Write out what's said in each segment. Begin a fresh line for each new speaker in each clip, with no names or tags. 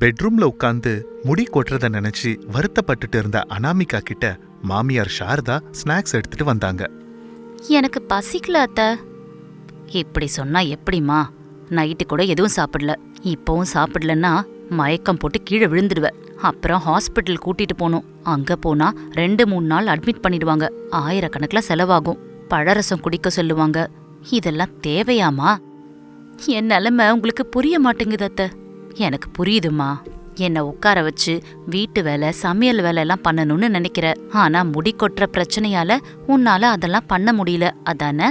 பெட்ரூம்ல உட்காந்து முடி கொட்டுறத நினைச்சு வருத்தப்பட்டுட்டு இருந்த அனாமிகா கிட்ட மாமியார் சாரதா ஸ்நாக்ஸ் எடுத்துட்டு வந்தாங்க.
எனக்கு பசிக்கல அத்த. இப்படி சொன்னா எப்படிம்மா? நைட்டு கூட எதுவும் சாப்பிடல. இப்போவும் சாப்பிடலன்னா மயக்கம் போட்டு கீழே விழுந்துடுவேன். அப்புறம் ஹாஸ்பிட்டல் கூட்டிட்டு போகணும். அங்க போனா ரெண்டு மூணு நாள் அட்மிட் பண்ணிடுவாங்க. ஆயிரக்கணக்கில் செலவாகும். பழரசம் குடிக்க சொல்லுவாங்க. இதெல்லாம் தேவையாமா என் நிலைமை உங்களுக்கு புரிய மாட்டேங்குது அத்தை. எனக்கு புரியுதுமா. என்னை உட்கார வச்சு வீட்டு வேலை சமையல் வேலையெல்லாம் பண்ணணும்னு நினைக்கிற. ஆனா முடி கொட்டுற பிரச்சனையால உன்னால அதெல்லாம் பண்ண முடியல. அதானே?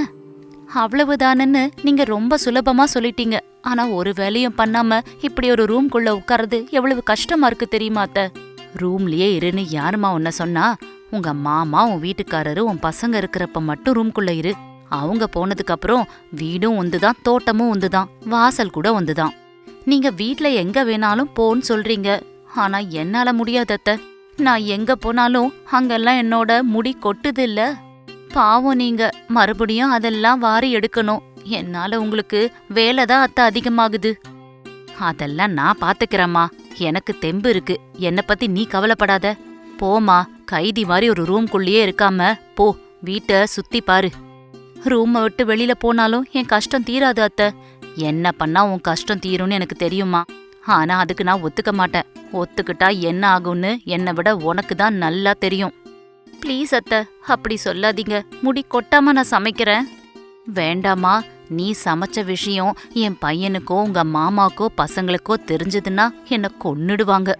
அவ்வளவுதானன்னு நீங்க ரொம்ப சுலபமா சொல்லிட்டீங்க. ஆனா ஒரு வேலையும் பண்ணாம இப்படி ஒரு ரூம்குள்ள உட்கார்றது எவ்வளவு கஷ்டமா இருக்கு தெரியுமா அத்த? ரூம்லயே இருன்னு யாருமா உன்ன சொன்னா? உங்க மாமா உன் வீட்டுக்காரரு உன் பசங்க இருக்கிறப்ப மட்டும் ரூம்குள்ள இரு. அவங்க போனதுக்கு அப்புறம் வீடும் ஒந்துதான் தோட்டமும் ஒந்துதான் வாசல் கூட ஒந்துதான் நீங்க வீட்ல எங்க வேணாலும் போன்னு சொல்றீங்க. ஆனா என்னால முடியாதத்த நான் எங்க போனாலும் அங்கெல்லாம் என்னோட முடி கொட்டுது இல்ல. பாவம் நீங்க. மறுபடியும் அதெல்லாம் வாரி எடுக்கணும். என்னால உங்களுக்கு வேலை தான் அத்தை அதிகமாகுது. அதெல்லாம் நான் பாத்துக்கிறேம்மா. எனக்கு தெம்பு இருக்கு. என்னை பத்தி நீ கவலைப்படாத. போமா கைதி மாதிரி ஒரு ரூம்குள்ளேயே இருக்காம போ. வீட்டை சுத்தி பாரு. ரூமை விட்டு வெளியில போனாலும் என் கஷ்டம் தீராது அத்தை. என்ன பண்ணா உன் கஷ்டம் தீரும்னு எனக்கு தெரியுமா? ஆனா அதுக்கு நான் ஒத்துக்க மாட்டேன். ஒத்துக்கிட்டா என்ன ஆகும்னு என்னை விட உனக்கு தான் நல்லா தெரியும். ப்ளீஸ் அத்தை அப்படி சொல்லாதீங்க. முடி கொட்டாம நான் சமைக்கிறேன். வேண்டாமா நீ சமைச்ச விஷயம் என் பையனுக்கோ உங்க மாமாக்கோ பசங்களுக்கோ தெரிஞ்சதுன்னா என்னை கொன்னுடுவாங்க.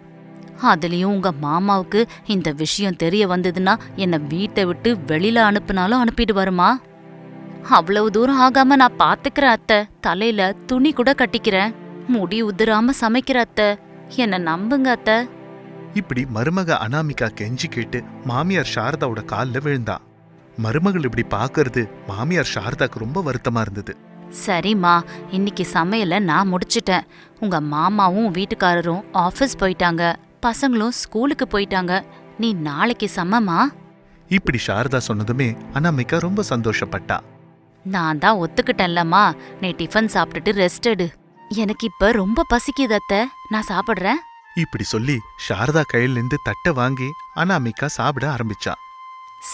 அதுலயும் உங்க மாமாவுக்கு இந்த விஷயம் தெரிய வந்ததுன்னா என்னை வீட்டை விட்டு வெளியில அனுப்புனாலும் அனுப்பிடுவாருமா? அவ்வளவு தூரம் ஆகாம நான் பாத்துக்கிறேன் அத்தை தலையில துணி கூட கட்டிக்கிறேன். முடி உதிராம சமைக்கிற அத்தை. என்ன நம்புங்க அத்தை.
இப்படி மருமக அனாமிகா கெஞ்சி கேட்டு மாமியார் சாரதாவோட கால்ல விழுந்தா. மருமகள் இப்படி பாக்குறது மாமியார் சாரதாக்கு ரொம்ப வருத்தமா இருந்தது.
சரிம்மா இன்னைக்கு சமையல நான் முடிச்சிட்டேன். உங்க மாமாவும் வீட்டுக்காரரும் ஆபீஸ் போயிட்டாங்க. பசங்களும் ஸ்கூலுக்கு போயிட்டாங்க. நீ நாளைக்கு சமமா
இப்படி சாரதா சொன்னதுமே அனாமிகா ரொம்ப சந்தோஷப்பட்டா.
நான் தான் ஒத்துக்கிட்டேன்லம்மா. நீ டிஃபன் சாப்பிட்டுட்டு ரெஸ்ட் எடு. எனக்கு இப்ப ரொம்ப பசிக்குது அத்தை. நான் சாப்பிடுறேன்.
இப்படி சொல்லி சாரதா கையிலிருந்து தட்டை வாங்கி அனாமிகா சாப்பிட ஆரம்பிச்சா.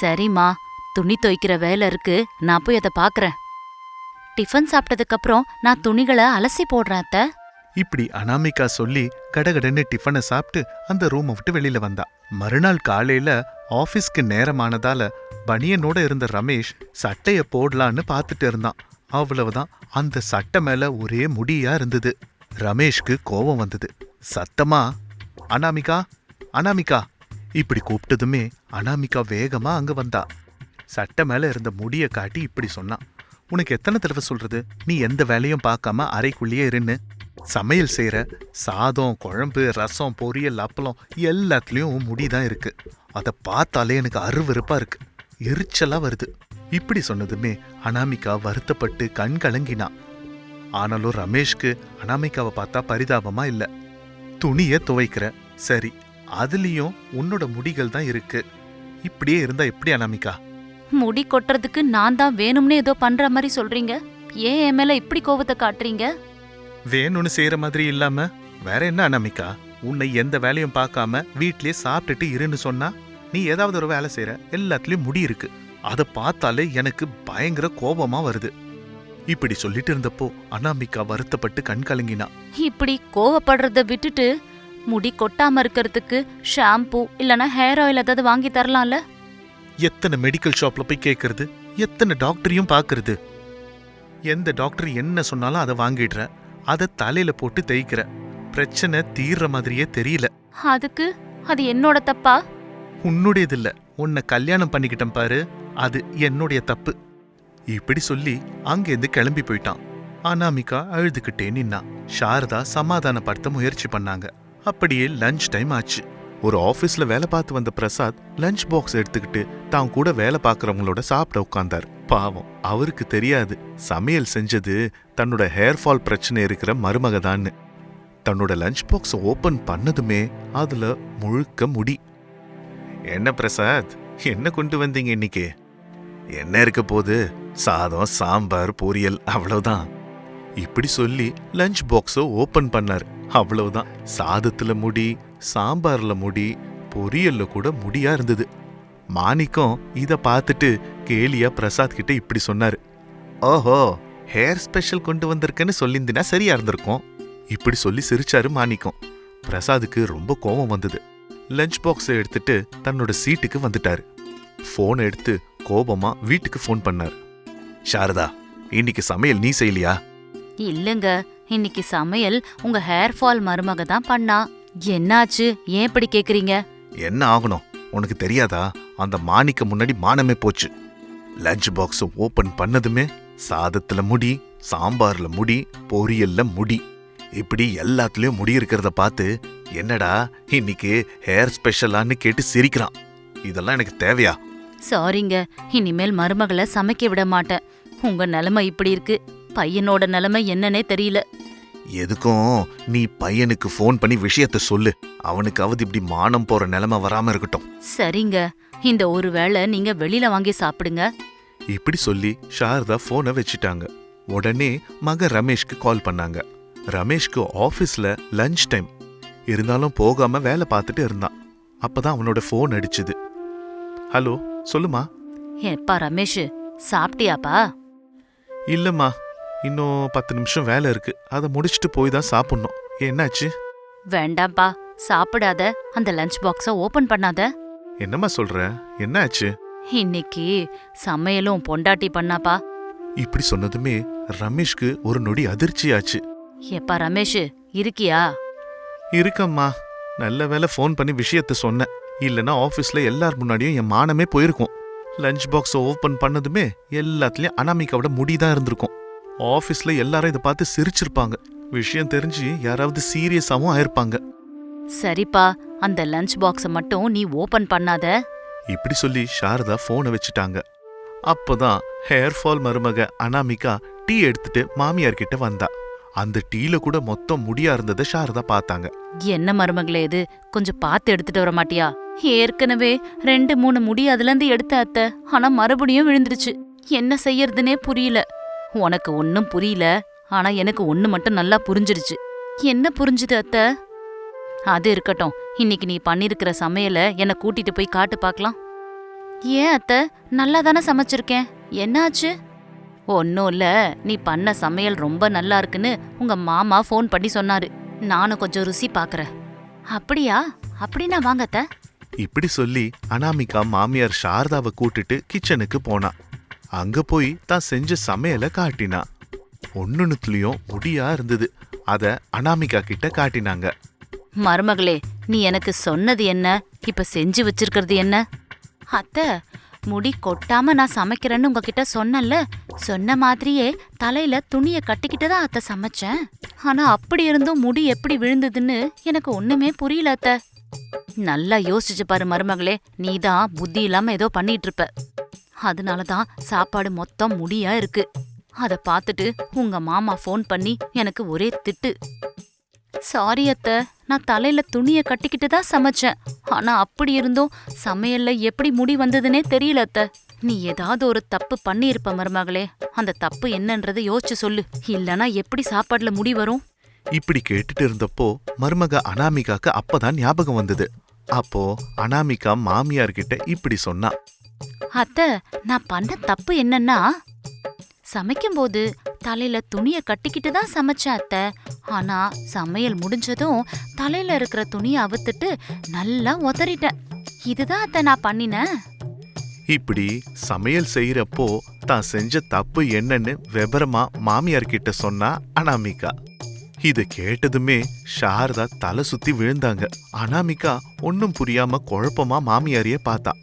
சரிம்மா. துணி துவைக்கிற வேலை இருக்கு. நான் போய் அதை பாக்குறேன். டிஃபன் சாப்பிட்டதுக்கு அப்புறம் நான் துணிகளை அலசி போடுறேன் அத்தை.
இப்படி அனாமிகா சொல்லி கடகடன்னு டிஃபனை சாப்பிட்டு அந்த ரூமை விட்டு வெளியில வந்தா. மறுநாள் காலையில ஆபீஸ்க்கு நேரமானதால பனியனோட இருந்த ரமேஷ் சட்டைய போடலான்னு பார்த்துட்டு இருந்தான். அவ்வளவுதான். அந்த சட்டை மேல ஒரே முடியா இருந்தது. ரமேஷ்க்கு கோபம் வந்தது. சத்தமா அனாமிகா அனாமிகா. இப்படி கூப்பிட்டதுமே அனாமிகா வேகமா அங்க வந்தா. சட்டை மேல இருந்த முடிய காட்டி இப்படி சொன்னான் உனக்கு எத்தனை தடவை சொல்றது? நீ எந்த வேலையும் பார்க்காம அறைக்குள்ளேயே இருன்னு. சமையல் செய்யற சாதம் குழம்பு ரசம் பொரியல் அப்பளம் எல்லாத்துலயும் முடி தான் இருக்கு. அதை பார்த்தாலே எனக்கு அருவருப்பா இருக்கு. எரிச்சலா வருது. இப்படி சொன்னதுமே அனாமிகா வருத்தப்பட்டு கண் கலங்கினா. ஆனாலும் ரமேஷ்க்கு அனாமிகாவை பார்த்தா பரிதாபமா இல்ல. துணிய துவைக்கிற. சரி அதுலயும் உன்னோட முடிகள் தான் இருக்கு. இப்படியே இருந்தா எப்படி அனாமிகா?
முடி கொட்டுறதுக்கு நான் தான் வேணும்னே ஏதோ பண்ற மாதிரி சொல்றீங்க. ஏன் என் மேல இப்படி கோவத்தை காட்டுறீங்க?
வேணும்னு செய்யற மாதிரி இல்லாம வேற என்ன அனாமிகா? உன்னை எந்த வேலையும் பார்க்காம வீட்லயே சாப்பிட்டுட்டு இருன்னு சொன்னா நீ ஏதாவது ஒரு வேலை செய்யற எல்லாத்துலயும் முடி இருக்கு. அதை பார்த்தாலே எனக்கு பயங்கர கோபமா வருது. இப்படி சொல்லிட்டு இருந்தப்போ அனாமிகா வருத்தப்பட்டு கண் கலங்கினா.
இப்படி கோவப்படுறத விட்டுட்டு முடி கொட்டாம இருக்கிறதுக்கு ஷாம்பு இல்லனா ஹேர் ஆயில் ஏதாவது வாங்கி தரலாம்ல?
எத்தனை மெடிக்கல் ஷாப்ல போய் கேட்கறது எத்தனை டாக்டரையும் பார்க்கறது எந்த டாக்டர் என்ன சொன்னாலும் அதை வாங்கிடுற. அதை தலையில போட்டு தேய்க்கிற. பிரச்சனை தீர்ற மாதிரியே தெரியல.
அதுக்கு? அது என்னோட தப்பா?
உன்னுடையது இல்ல உன்னை கல்யாணம் பண்ணிக்கிட்டேன் பாரு அது என்னுடைய தப்பு. இப்படி சொல்லி அங்கேருந்து கிளம்பி போயிட்டான். அனாமிகா அழுதுகிட்டே நின்னா. சாரதா சமாதானப்படுத்த முயற்சி பண்ணாங்க. அப்படியே லஞ்ச் டைம் ஆச்சு. ஒரு ஆபீஸ்ல வேலை பார்த்து வந்த பிரசாத் லஞ்ச் பாக்ஸ் எடுத்துக்கிட்டு தான் கூட வேலை பார்க்கறவங்களோட சாப்பிட உட்கார்ந்தார். பாவம் அவருக்கு தெரியாது. சமையல் செஞ்சது தன்னோட ஹேர் ஃபால் பிரச்சனை இருக்கிற மருமகதான்னு. தன்னோட லஞ்ச் பாக்ஸ் ஓபன் பண்ணதுமே அதுல முழுக்க முடி. என்ன பிரசாத்? என்ன கொண்டு வந்தீங்க இன்னைக்கு? என்ன இருக்க போது சாதம் சாம்பார் பொரியல் அவ்வளவுதான். இப்படி சொல்லி லஞ்ச் பாக்ஸ ஓபன் பண்ணார். அவ்வளவுதான். சாதத்துல முடி சாம்பார்ல முடி பொரியல்ல கூட முடியா இருந்தது. மாணிக்கம் இத பார்த்துட்டு கேலியா பிரசாத் கிட்ட இப்படி சொன்னாரு. ஓஹோ ஹேர் ஸ்பெஷல் கொண்டு வந்திருக்கேன்னு சொல்லியிருந்தினா சரியா இருந்திருக்கும். இப்படி சொல்லி சிரிச்சாரு மாணிக்கம். பிரசாத்துக்கு ரொம்ப கோபம் வந்தது. லஞ்ச் பாக்ஸை எடுத்துட்டு தன்னோட சீட்டுக்கு வந்துட்டாரு. ஃபோன் எடுத்து கோபமா வீட்டுக்கு ஃபோன் பண்ணார். சாரதா இன்னைக்கு சமையல் நீ செய்யலையா?
இல்லங்க இன்னைக்கு சமையல் உங்க ஹேர் ஃபால் மருமக தான் பண்ணா. என்னாச்சு? ஏன் இப்படி கேக்குறீங்க?
என்ன ஆகணும்? உனக்கு தெரியாதா? அந்த மாணிக்க முன்னாடி மானமே போச்சு. லஞ்ச் பாக்ஸ் ஓபன் பண்ணதுமே சாதத்துல முடி சாம்பார்ல முடி பொரியல்ல முடி. இப்படி எல்லாத்துலயும் முடி இருக்கிறத பார்த்து என்னடா இன்னைக்கு ஹேர் ஸ்பெஷலான்னு கேட்டு சிரிக்கிறான். இதெல்லாம் எனக்கு தேவையா?
சாரிங்க இனிமேல் மருமகளை சமைக்க விட மாட்டேன். உங்க நிலைமை இப்படி இருக்கு. பையனோட நிலைமை என்னன்னே தெரியல.
எதுக்கும் நீ பையனுக்கு ஃபோன் பண்ணி விஷயத்த சொல்லு. அவனுக்காவது இப்படி மானம் போற நிலைமை வராம இருக்கட்டும்.
சரிங்க இந்த ஒரு வேளை நீங்க வெளியில வாங்கி சாப்பிடுங்க.
இப்படி சொல்லி சாரதா போனை வச்சிட்டாங்க. உடனே மக ரமேஷ்க்கு கால் பண்ணாங்க. ரமேஷ்க்கு ஆபீஸ்ல லஞ்ச் டைம் இருந்தாலும் போகாம வேலை பார்த்துட்டு இருந்தான். அப்பதான் அவனோட ஃபோன் அடிச்சுது. ஹலோ சொல்லுமா?
எப்பா ரமேஷ் சாப்பிட்டியாப்பா?
இல்லம்மா இன்னும் பத்து நிமிஷம் வேலை இருக்கு. அதை முடிச்சுட்டு போய் தான் சாப்பிடணும். என்னாச்சு?
வேண்டாம்ப்பா சாப்பிடாத. அந்த லஞ்ச் பாக்ஸ ஓபன் பண்ணாத.
என்னம்மா சொல்ற? என்னாச்சு?
இன்னைக்கு சமையலும் பொண்டாட்டி பண்ணாப்பா.
இப்படி சொன்னதுமே ரமேஷ்க்கு ஒரு நொடி அதிர்ச்சியாச்சு.
எப்பா ரமேஷ் இருக்கியா?
இருக்கம்மா. நல்ல வேளை ஃபோன் பண்ணி விஷயத்த சொன்னேன். இல்லைன்னா ஆஃபீஸ்ல எல்லார் முன்னாடியும் என் மானமே போயிருக்கும். லஞ்ச் பாக்ஸை ஓப்பன் பண்ணதுமே எல்லாத்துலயும் அனாமிகாவோட முடி தான் இருந்திருக்கும். ஆஃபீஸ்ல எல்லாரும் இதை பார்த்து சிரிச்சிருப்பாங்க. விஷயம் தெரிஞ்சு யாராவது சீரியஸாவும் ஆயிருப்பாங்க.
சரிப்பா அந்த லஞ்ச் பாக்ஸ மட்டும் நீ ஓபன் பண்ணாத.
இப்படி சொல்லி சாரதா ஃபோனை வச்சுட்டாங்க. அப்பதான் ஹேர் ஃபால் மருமக அனாமிகா டீ எடுத்துட்டு மாமியார் கிட்ட வந்தா. அந்த டீல கூட மொத்தம் முடியா இருந்ததை சாரதா பார்த்தாங்க.
என்ன மருமகளே இது? கொஞ்சம் பார்த்து எடுத்துட்டு வர மாட்டியா? ஏற்கனவே ரெண்டு மூணு முடி அதுல இருந்து எடுத்த அத்தை. ஆனா மறுபடியும் விழுந்துருச்சு. என்ன செய்யறதுனே புரியல. உனக்கு ஒன்னும் புரியல. ஆனா எனக்கு ஒன்னு மட்டும் நல்லா புரிஞ்சிருச்சு. என்ன புரிஞ்சுது அத்த? அது இருக்கட்டும். இன்னைக்கு நீ பண்ணிருக்கிற சமையல என்னை கூட்டிட்டு போய் காட்டு பார்க்கலாம். ஏன் அத்த? நல்லா தானே சமைச்சிருக்கேன். என்னாச்சு? ஒன்னும் இல்ல. நீ பண்ண சமையல் ரொம்ப நல்லா இருக்குன்னு உங்க மாமா ஃபோன் பண்ணி சொன்னாரு. நானும் கொஞ்சம் ருசி பார்க்கறேன் அப்படியா? அப்படின்னா வாங்க அத்தை.
இப்படி சொல்லி அனாமிகா மாமியார் சாரதாவை கூட்டிட்டு கிச்சனுக்கு போனா. அங்க போய் தான் செஞ்ச சமையலை காட்டினா. ஒன்னொன்னுத்துலயும் முடியா இருந்தது. அத அனாமிகா கிட்ட காட்டினாங்க.
மருமகளே நீ எனக்கு சொன்னது என்ன? இப்ப செஞ்சு வச்சிருக்கிறது என்ன? அத்தை முடி கொட்டாம நான் சமைக்கிறேன்னு உங்ககிட்ட சொன்னேன்ல சொன்ன மாதிரியே தலையில துணிய கட்டிக்கிட்டு தான் அத்தை சமைச்சேன். ஆனா அப்படி இருந்தும் முடி எப்படி விழுந்ததுன்னு எனக்கு ஒண்ணுமே புரியல அத்தை. நல்லா யோசிச்சு பாரு மருமகளே நீதான் புத்தி இல்லாம ஏதோ பண்ணிட்டு இருப்ப அதனாலதான் சாப்பாடு மொத்தம் முடியா இருக்கு. அத பார்த்துட்டு உங்க மாமா ஃபோன் பண்ணி எனக்கு ஒரே திட்டு. சாரி அத்தை. நான் தலையில துணிய கட்டிக்கிட்டு தான் சமைச்சேன். ஆனா அப்படி இருந்தும் சமையல்ல எப்படி முடி வந்ததுனே தெரியல அத்தை. நீ ஏதாவது ஒரு தப்பு பண்ணியிருப்ப மருமகளே. அந்த தப்பு என்னன்றதை யோசிச்சு சொல்லு. இல்லனா எப்படி சாப்பாடுல முடி வரும்?
இப்படி கேட்டுட்டு இருந்தப்போ மருமக அனாமிகாக்கு அப்பதான் ஞாபகம் வந்தது. அப்போ அனாமிகா மாமியார் கிட்ட இப்படி சொன்னா.
அத்தை நான் பண்ண தப்பு என்னன்னா? சமைக்கும்போது தலையில துணிய கட்டிக்கிட்டு தான் சமைச்சேன் அத்தை. ஆனா சமையல் முடிஞ்சதும் தலையில இருக்கிற துணியை அவுத்துட்டு நல்லா உதறிட்டேன். இதுதான் அத்தை நான் பண்ணினேன்
இப்படி சமையல் செய்யறப்போ தான் செஞ்ச தப்பு என்னன்னு விவரமா மாமியார் கிட்ட சொன்னா அனாமிகா. இத கேட்டதுமே சாரதா தலை சுத்தி விழுந்தாங்க. அனாமிகா ஒன்னும் புரியாம குழப்பமா மாமியாரையே பார்த்தா.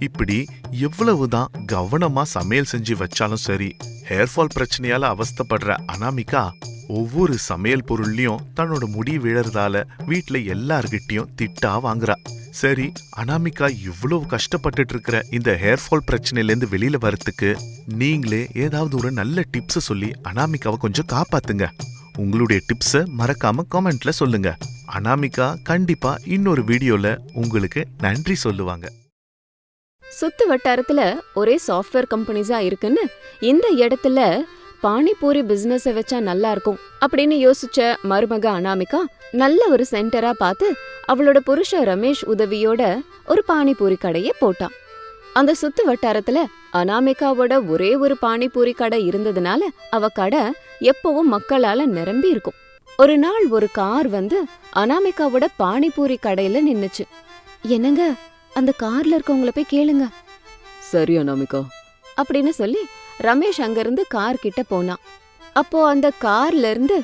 இப்படி எவ்வளவுதான் கவனமா சமையல் செஞ்சு வச்சாலும் சரி ஹேர் ஃபால் பிரச்சனையால அவஸ்தப்படுற அனாமிகா ஒவ்வொரு சமையல் பொருள்லயும் தன்னோட முடி விழறதால வீட்டுல எல்லார்கிட்டயும் திட்டா வாங்குறா. சரி அனாமிகா இவ்வளவு கஷ்டப்பட்டுட்டு இருக்கிற இந்த ஹேர் ஃபால் பிரச்சனையில இருந்து வெளியில வரத்துக்கு நீங்களே ஏதாவது ஒரு நல்ல டிப்ஸ் சொல்லி அனாமிகாவை கொஞ்சம் காப்பாத்துங்க. உங்களுடைய டிப்ஸை மறக்காம கமெண்ட்ல சொல்லுங்க. அனாமிகா கண்டிப்பா இன்னொரு வீடியோல உங்களுக்கு நன்றி சொல்லுவாங்க.
சுத்து வட்டாரத்துல ஒரே சாஃப்ட்வேர் கம்பெனிஸா இருக்குன்னு இந்த இடத்துல பானிபூரி பிசினஸ வச்சா நல்லா இருக்கும் அப்படின்னு யோசிச்ச மருமக அனாமிகா நல்ல ஒரு சென்டரா பார்த்து அவளோட புருஷ ரமேஷ் உதவியோட ஒரு பானிபூரி கடையை போட்டான். அந்த சுத்து வட்டாரத்துல அனாமிகாவோட ஒரே ஒரு பானிபூரி கடை இருந்ததுனால அவ கடை எப்பவும் மக்களால நிரம்பி இருக்கும். ஒரு நாள் ஒரு கார் வந்து அனாமிகாவோட பானிபூரி கடையில நின்னுச்சு. என்னங்க? அந்த கார்ல இருக்கவங்கள போய் கேளுங்க.
சரி அனாமிகா.
அப்படின்னு சொல்லி ரமேஷ் அங்கிருந்து கார் கிட்ட போனான் அப்போ அந்த கார்ல இருந்து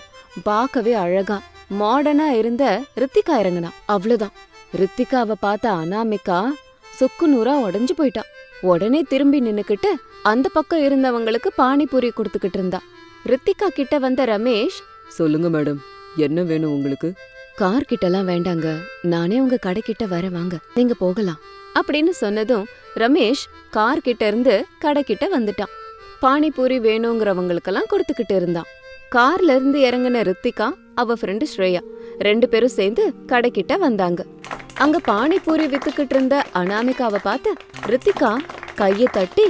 பார்க்கவே அழகா மாடர்னா இருந்த ரித்திகா இறங்குனா. அவ்வளவுதான். ரித்திகாவை பார்த்த அனாமிகா சுக்கு நூறா உடஞ்சு போயிட்டான் உடனே திரும்பி நின்னுக்கிட்டு அந்த பக்கம் இருந்தவங்களுக்கு பானிபூரி கொடுத்துக்கிட்டு இருந்தா. ரித்திகா கிட்ட வந்த ரமேஷ்
சொல்லுங்க மேடம் என்ன வேணும் உங்களுக்கு?
கார் கிட்டலாம் வேண்டாங்க. நானே உங்க கடைக்கிட்ட வர வாங்க. நீங்க போகலாம். அப்படின்னு சொன்னதும் ரமேஷ் கார் கிட்ட இருந்து கடைக்கிட்ட வந்துட்டான். பானிபூரி வேணுங்கிறவங்களுக்கெல்லாம் கொடுத்துக்கிட்டு இருந்தான். கார்ல இருந்து இறங்குன ரித்திகா அவ ஃப்ரெண்டு ஸ்ரேயா ரெண்டு பேரும் சேர்ந்து கடைக்கிட்ட வந்தாங்க. அங்க பானிபூரி வித்துக்கிட்டு இருந்த அனாமிகாவை பார்த்து ரித்திகா கைய தட்டி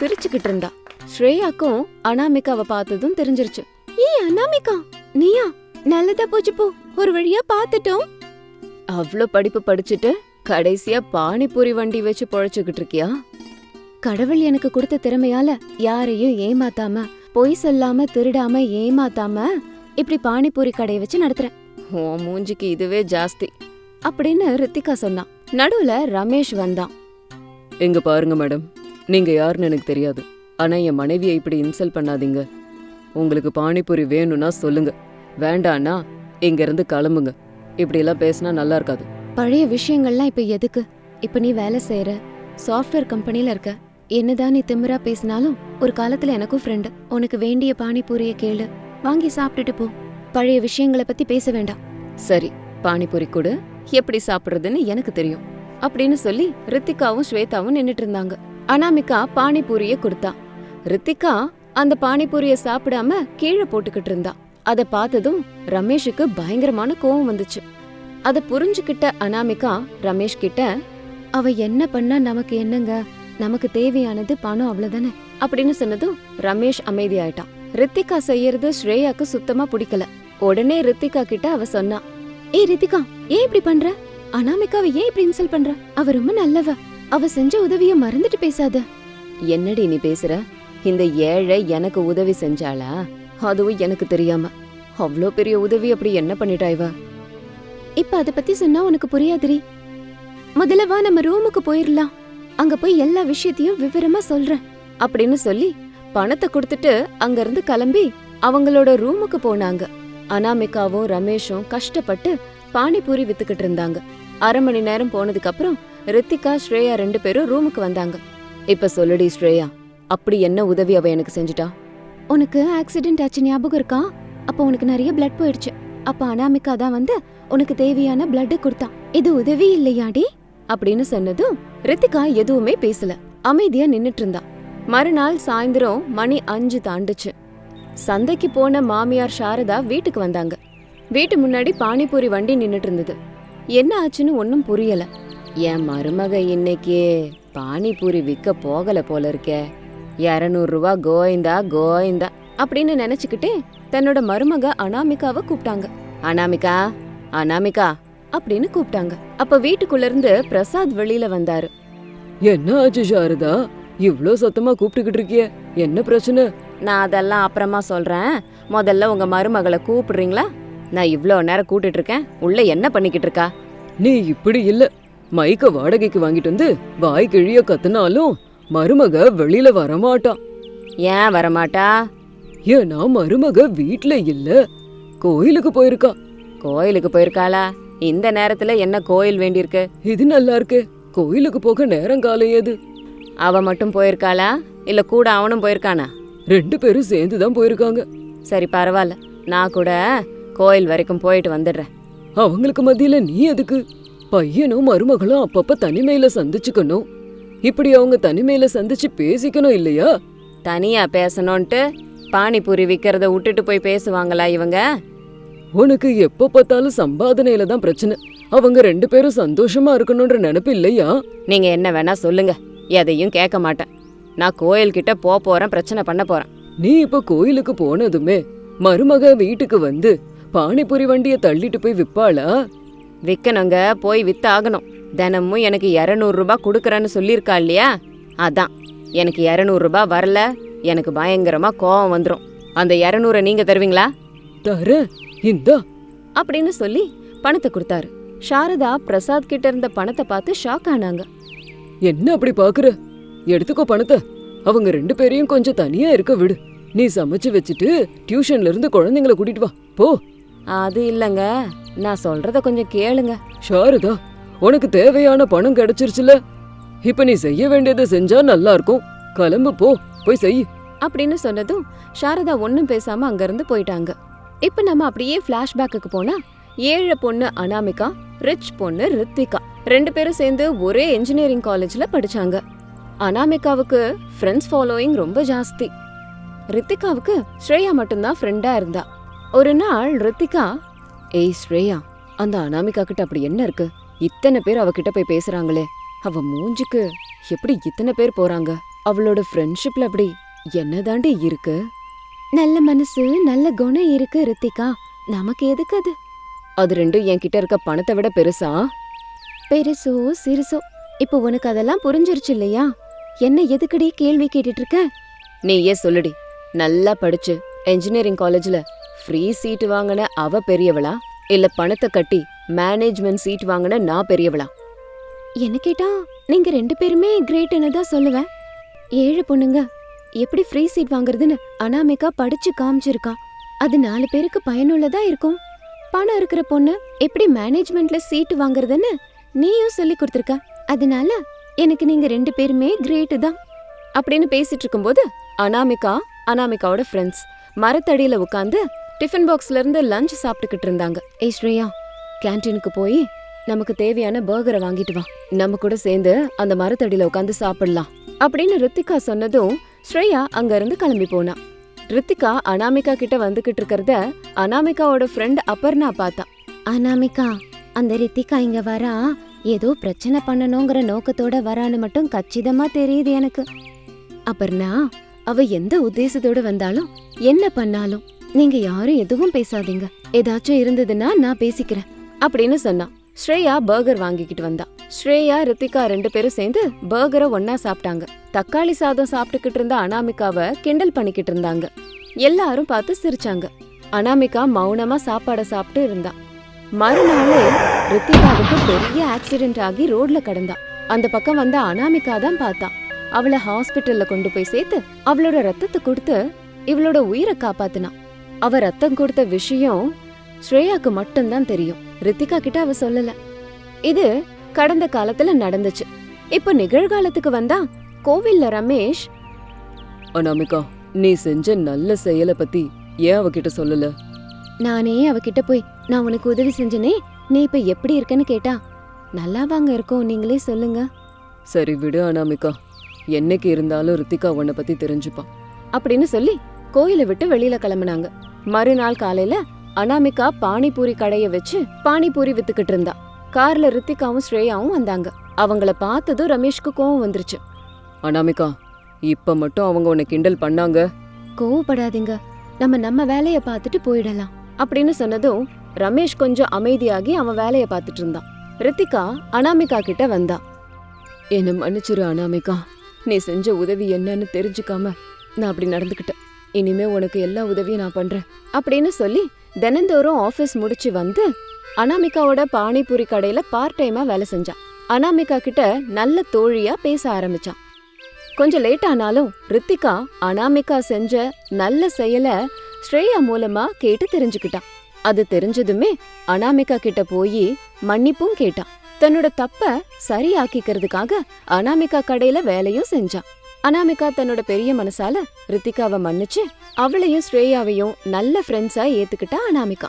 சிரிச்சுக்கிட்டு இருந்தா. ஸ்ரேயாக்கும் அனாமிகாவை பார்த்ததும் தெரிஞ்சிருச்சு. ஏய் அனாமிகா நீயா? நல்லதா போச்சு போ. ஒரு வழியா பாத்துட்டோம் அவ்ளோ படிப்பு படிச்சுட்டு கடைசியா பானிபூரி வண்டி வச்சு பொழைச்சுக்கிட்டு இருக்கியா? கடவுள் எனக்கு கொடுத்த திறமையால யாரையும் ஏமாத்தாம பொய் சொல்லாம திருடாம ஏமாத்தாம இப்படி பானிபூரி கடையை வச்சு நடத்துறேன். உன் மூஞ்சிக்கு இதுவே ஜாஸ்தி. அப்படின்னு ரித்திகா சொன்னான். நடுவுல ரமேஷ் வந்தான்.
எங்க பாருங்க மேடம். நீங்க யாருன்னு எனக்கு தெரியாது. ஆனா என் மனைவியை இப்படி இன்சல்ட் பண்ணாதீங்க. உங்களுக்கு பானிபூரி வேணும்னா சொல்லுங்க. வேண்டான்னா இங்க இருந்து கிளம்புங்க. இப்படி எல்லாம் பேசினா நல்லா இருக்காது.
பழைய விஷயங்கள்லாம் இப்ப எதுக்கு? இப்ப நீ வேலை செய்யற சாஃப்ட்வேர் கம்பெனில இருக்க என்னதான் நீ திமிரா பேசினாலும் ஒரு காலத்துல எனக்கும் ஃப்ரெண்டு உனக்கு வேண்டிய பானிபூரிய கேளு. வாங்கி சாப்பிட்டுட்டு போ. பழைய விஷயங்களை பத்தி பேச வேண்டாம். சரி பானிபூரி கொடு. எப்படி சாப்பிடுறதுன்னு எனக்கு தெரியும். அப்படின்னு சொல்லி ரித்திகாவும் ஸ்வேதாவும் நின்னுட்டு இருந்தாங்க. அனாமிகா பானிபூரிய கொடுத்தா. ரித்திகா அந்த பானிபூரிய சாப்பிடாம கீழே போட்டுக்கிட்டு இருந்தா. அத பார்த்ததும் ரமேஷுக்கு பயங்கரமான கோவம் வந்துச்சு. அத புரிஞ்சுக்கிட்ட அனாமிகா ரமேஷ் கிட்ட அவ என்ன பண்ணா நமக்கு என்னங்க? நமக்கு தேவையானது பணம் அவ்வளவுதானே? அப்படின்னு சொன்னதும் ரமேஷ் அமைதியாயிட்டான். ரித்திகா செய்யறது ஸ்ரேயாக்கு சுத்தமா பிடிக்கல. உடனே ரித்திகா கிட்ட அவ சொன்னா ஏய் ரித்திகா ஏன் இப்படி பண்ற? அனாமிகாவை ஏன் இப்படி இன்சல்ட் பண்ற? அவ ரொம்ப நல்லவ. அவ செஞ்ச உதவிய மறந்துட்டு பேசாத. என்னடி நீ பேசுற? இந்த ஏழை எனக்கு உதவி செஞ்சாளா? அதுவும் எனக்கு தெரியாம. அவ்ளோ பெரிய உதவி அப்படி என்ன பண்ணிட்டா இவ? இப்ப அத பத்தி சொன்னா உனக்கு புரியாதுரி முதல்ல வா நம்ம ரூமுக்கு போயிரலாம். அங்க போய் எல்லா விஷயத்தையும் விவரமா சொல்றேன். அப்படின்னு சொல்லி பணத்தை கொடுத்துட்டு அங்க இருந்து கிளம்பி அவங்களோட ரூமுக்கு போனாங்க. அனாமிகாவும் ரமேஷும் கஷ்டப்பட்டு பானிபூரி வித்துக்கிட்டு இருந்தாங்க. அரை மணி நேரம் போனதுக்கு அப்புறம் ரித்திகா ஸ்ரேயா ரெண்டு பேரும் ரூமுக்கு வந்தாங்க. இப்ப சொல்லுடி ஸ்ரேயா அப்படி என்ன உதவி அவ எனக்கு செஞ்சுட்டா? உனக்கு ஆக்சிடென்ட் ஆச்சு ஞாபகம் இருக்கா? அப்போ உனக்கு நிறைய பிளட் போயிடுச்சு. அப்ப அனாமிகா தான் வந்து உனக்கு தேவையான பிளட் கொடுத்தான். இது உதவி இல்லையாடி? அப்படின்னு சொன்னதும் ரித்திகா எதுவுமே பேசல. அமைதியா நின்னுட்டு இருந்தா. மறுநாள் சாயந்தரம் மணி அஞ்சு தாண்டுச்சு. சந்தைக்கு போன மாமியார் சாரதா வீட்டுக்கு வந்தாங்க. வீட்டு முன்னாடி பானிபூரி வண்டி நின்னுட்டு இருந்தது. என்ன ஆச்சுன்னு ஒன்னும் புரியல. என் மருமக இன்னைக்கு பானிபூரி விற்க போகல போல இருக்கே. இரநூறு ரூபா கோயந்தா கோயந்தா அப்படின்னு நினைச்சுக்கிட்டே தன்னோட மருமக அனாமிகாவை கூப்பிட்டாங்க. அனாமிகா அனாமிகா அப்படின்னு கூப்பிட்டாங்க. அப்ப வீட்டுக்குள்ள இருந்து பிரசாத் வெளியில வந்தாரு.
என்ன ஆச்சு சாரதா? இவ்ளோ சத்தமா கூப்பிட்டுக்கிட்டு இருக்கிய? என்ன பிரச்சனை?
நான் அதெல்லாம் அப்புறமா சொல்றேன். முதல்ல உங்க மருமகளை கூப்பிடுறீங்களா? நான் இவ்ளோ நேரம் கூட்டிட்டு இருக்கேன். உள்ள என்ன பண்ணிக்கிட்டு இருக்கா?
நீ இப்படி இல்ல. மைக்க வாடகைக்கு வாங்கிட்டு வந்து வாய் கிழிய கத்துனாலும் மருமக வெளியில வரமாட்டான்
ஏன் வரமாட்டா?
ஏன்னா மருமக வீட்ல இல்ல. கோயிலுக்கு போயிருக்கா.
கோயிலுக்கு போயிருக்காளா? இந்த நேரத்துல என்ன கோயில் வேண்டியிருக்கு?
இது நல்லா இருக்கே. கோயிலுக்கு போக நேரம் காலம் ஏது
அவ மட்டும் போயிருக்காளா? இல்ல கூட அவனும் போயிருக்கானா?
ரெண்டு பேரும் சேர்ந்து தான் போயிருக்காங்க.
சரி பரவாயில்ல. நான் கூட கோயில் வரைக்கும் போயிட்டு வந்துடுறேன்.
அவங்களுக்கு மத்தியில நீ எதுக்கு? பையனும் மருமகளும் அப்பப்ப தனிமையில சந்திச்சுக்கணும். இப்படி அவங்க தனிமையில சந்திச்சு பேசிக்கணும் இல்லையா?
தனியா பேசணும்ட்டு பானிபூரி விக்கிறத விட்டுட்டு போய் பேசுவாங்களா இவங்க?
உனக்கு எப்ப பார்த்தாலும் சம்பாதனையில தான் பிரச்சனை. அவங்க ரெண்டு பேரும் சந்தோஷமா இருக்கணும்ன்ற நினைப்பு இல்லையா?
நீங்க என்ன வேணா சொல்லுங்க. எதையும் கேட்க மாட்டேன். நான் கோயில்கிட்ட போக போறேன் பிரச்சனை பண்ண போறேன்.
நீ இப்ப கோயிலுக்கு போனதுமே மருமக வீட்டுக்கு வந்து பானிபூரி வண்டிய தள்ளிட்டு போய் விப்பாளா?
விற்கணுங்க போய் வித்தாகணும். தினமும் எனக்கு இரநூறு ரூபாய் கொடுக்குறேன்னு சொல்லியிருக்கா இல்லையா? அதான். எனக்கு இரநூறு ரூபாய் வரல. எனக்கு பயங்கரமா கோவம் வந்துடும் அந்த இரநூறை நீங்க தருவீங்களா?
தர. இந்தா.
அப்படின்னு சொல்லி பணத்தை கொடுத்தாரு. சாரதா பிரசாத் கிட்ட இருந்த பணத்தை பார்த்து ஷாக் ஆனாங்க.
என்ன அப்படி பாக்குற எடுத்துக்கோ பணத்தை. அவங்க ரெண்டு பேரையும் கொஞ்சம் தனியா இருக்க விடு. நீ சமைச்சு வச்சுட்டு டியூஷன்ல இருந்து குழந்தைங்கள கூட்டிட்டு வா. போ.
அது இல்லைங்க. நான் சொல்றத கொஞ்சம் கேளுங்க.
சாரதா உனக்கு தேவையான பணம் கிடைச்சிருச்சுல? இப்ப நீ செய்ய வேண்டியதை செஞ்சா நல்லா இருக்கும் கிளம்பு போ. போய் செய்.
அப்படின்னு சொன்னதும் சாரதா ஒன்றும் பேசாம அங்கிருந்து போயிட்டாங்க. இப்போ நம்ம அப்படியே ஃப்ளாஷ்பேக்குக்கு போனா ஏழை பொண்ணு அனாமிகா ரிச் பொண்ணு ரித்திகா ரெண்டு பேரும் சேர்ந்து ஒரே இன்ஜினியரிங் காலேஜ்ல படிச்சாங்க. அனாமிகாவுக்கு ஃப்ரெண்ட்ஸ் ஃபாலோயிங் ரொம்ப ஜாஸ்தி. ரித்திகாவுக்கு ஸ்ரேயா மட்டும்தான் ஃப்ரெண்டா இருந்தா. ஒரு நாள் ரித்திகா ஏய் ஸ்ரேயா அந்த அனாமிகா கிட்ட அப்படி என்ன இருக்கு? இத்தனை பேர் அவகிட்ட போய் பேசுறாங்களே. அவ மூஞ்சிக்கு எப்படி இத்தனை பேர் போறாங்க? அவளோட ஃப்ரெண்ட்ஷிப்ல அப்படி என்னதாண்டி இருக்கு? நல்ல மனசு நல்ல குணம் இருக்கு ரித்திகா. நமக்கு எதுக்கு அது? அது ரெண்டும் என்கிட்ட இருக்க பணத்தை விட பெருசா? பெருசோ சிறுசோ. இப்போ உனக்கு அதெல்லாம் புரிஞ்சிருச்சு இல்லையா? என்ன எதுக்கடி கேள்வி கேட்டுட்டு இருக்க நீயே சொல்லுடி. நல்லா படிச்சு. இன்ஜினியரிங் காலேஜ்ல ஃப்ரீ சீட் வாங்கின அவ பெரியவளா? இல்ல பணத்தை கட்டி மேனேஜ்மெண்ட் சீட் வாங்கின நான் பெரியவளா. என்ன கேட்டா நீங்க ரெண்டு பேருமே கிரேட்னு தான் சொல்லுவேன். ஏழு பொண்ணுங்க எப்படி ஃப்ரீ சீட் வாங்குறதுன்னு அனாமிகா படிச்சு காமிச்சிருக்கா. அது நாலு பேருக்கு பயனுள்ளதா இருக்கும். பணம் இருக்கிற பொண்ணு எப்படி மேனேஜ்மெண்ட்ல சீட் வாங்குறதுன்னு நீயும் சொல்லி கொடுத்துருக்க. அதனால எனக்கு நீங்க ரெண்டு பேருமே கிரேட்டு தான். அப்படின்னு பேசிட்டு இருக்கும்போது அனாமிகா அனாமிகாவோட ஃப்ரெண்ட்ஸ் மரத்தடியில உட்காந்து டிஃபன் பாக்ஸ்ல இருந்து லஞ்ச் சாப்பிட்டுக்கிட்டு இருந்தாங்க. ஏ ஸ்ரேயா கேன்டீனுக்கு போய் நமக்கு தேவையான பர்கரை வாங்கிட்டு வா. நம்ம கூட சேர்ந்து அந்த மரத்தடியில உட்காந்து சாப்பிடலாம். அப்படின்னு ரித்திகா சொன்னதும் ஸ்ரேயா அங்க இருந்து கிளம்பி போனா. ரித்திகா அனாமிகா கிட்ட வந்துகிட்டு இருக்கறத அனாமிகாவோட ஃப்ரெண்ட் அபர்ணா பார்த்தா. அனாமிகா அந்த ரித்திகா இங்க வரா? ஏதோ பிரச்சனை பண்ணணுங்கிற நோக்கத்தோட வரான்னு மட்டும் கச்சிதமா தெரியுது எனக்கு. அபர்ணா அவ எந்த உத்தேசத்தோட வந்தாலும் என்ன பண்ணாலும் நீங்க யாரும் எதுவும் பேசாதீங்க. ஏதாச்சும் இருந்ததுன்னா நான் பேசிக்கிறேன். அப்படின்னு சொன்னா. ஸ்ரேயா பர்கர் வாங்கிக்கிட்டு வந்தா. ஸ்ரேயா ரித்திகா ரெண்டு பேரும் சேர்ந்து பர்கரை ஒன்னா சாப்பிட்டாங்க. தக்காளி சாதம் சாப்பிட்டுக்கிட்டு இருந்த அனாமிகாவை கிண்டல் பண்ணிக்கிட்டு இருந்தாங்க. எல்லாரும் பார்த்து சிரிச்சாங்க. அனாமிகா மௌனமா சாப்பாடை சாப்பிட்டு இருந்தா. மறுநாளே ரித்திகாவுக்கு பெரிய ஆக்சிடென்ட் ஆகி ரோட்ல கடந்தா. அந்த பக்கம் வந்த அனாமிகா தான் பார்த்தா. அவளை ஹாஸ்பிட்டல்ல கொண்டு போய் சேர்த்து அவளோட ரத்தத்தை கொடுத்து இவளோட உயிரை காப்பாத்தினா. அவ ரத்தம் கொடுத்த விஷயம் ஸ்ரேயாக்கு மட்டும்தான் தெரியும். ரித்திகா கிட்ட அவ சொல்லல. இது கடந்த காலத்துல நடந்துச்சு. இப்போ நிகழ்காலத்துக்கு வந்தா கோவில்ல ரமேஷ்
அனாமிகா நீ செஞ்ச நல்ல செயலை பத்தி ஏன் அவகிட்ட சொல்லல?
நானே அவகிட்ட போய் நான் உனக்கு உதவி செஞ்சனே நீ இப்ப எப்படி இருக்கன்னு கேட்டா நல்லா வாங்க இருக்கோம் நீங்களே சொல்லுங்க.
சரி விடு அனாமிகா. என்னைக்கு இருந்தாலும் ரித்திகா உன்னை பத்தி தெரிஞ்சுப்பா.
அப்படின்னு சொல்லி கோயிலை விட்டு வெளியில கிளம்புனாங்க. மறுநாள் காலையில அனாமிகா பானிபூரி கடைய வச்சு பானிபூரி வித்துக்கிட்டு இருந்தா. கார்ல ரித்திகாவும் ஸ்ரேயாவும் வந்தாங்க. அவங்கள பார்த்ததும் ரமேஷ்க்கு கோவம் வந்துருச்சு.
அனாமிகா இப்ப மட்டும் அவங்க உன்னை கிண்டல் பண்ணாங்க?
கோவப்படாதீங்க. நம்ம நம்ம வேலைய பார்த்துட்டு போயிடலாம். அப்படின்னு சொன்னதும் ரமேஷ் கொஞ்சம் அமைதியாகி அவன் வேலைய பார்த்துட்டு இருந்தான். ரித்திகா அனாமிகா கிட்ட வந்தா.
என்ன மன்னிச்சிரு அனாமிகா. நீ செஞ்ச உதவி என்னன்னு தெரிஞ்சுக்காம நான் அப்படி நடந்துக்கிட்டேன்.
இனிமே உனக்கு எல்லா உதவியும் நான் பண்றேன். அப்படின்னு சொல்லி தினந்தோறும் ஆஃபீஸ் முடிச்சு வந்து அனாமிகாவோட பானிபூரி கடையில பார்ட் டைமா வேலை செஞ்சான் அனாமிகா கிட்ட நல்ல தோழியா பேச ஆரம்பிச்சான் கொஞ்சம் லேட் ஆனாலும் ரித்திகா அனாமிகா செஞ்ச நல்ல செயலை ஸ்ரேயா மூலமா கேட்டு தெரிஞ்சுக்கிட்டான் அது தெரிஞ்சதுமே அனாமிகா கிட்ட போய் மன்னிப்பும் கேட்டான் தன்னோட தப்ப சரியாக்கிக்கிறதுக்காக அனாமிகா கடையில வேலையும் செஞ்சான் அனாமிகா தன்னோட பெரிய மனசால ரித்திகாவை மன்னிச்சு அவளையும் ஸ்ரேயாவையும் நல்ல ஃப்ரெண்ட்ஸா ஏத்துக்கிட்டா அனாமிகா.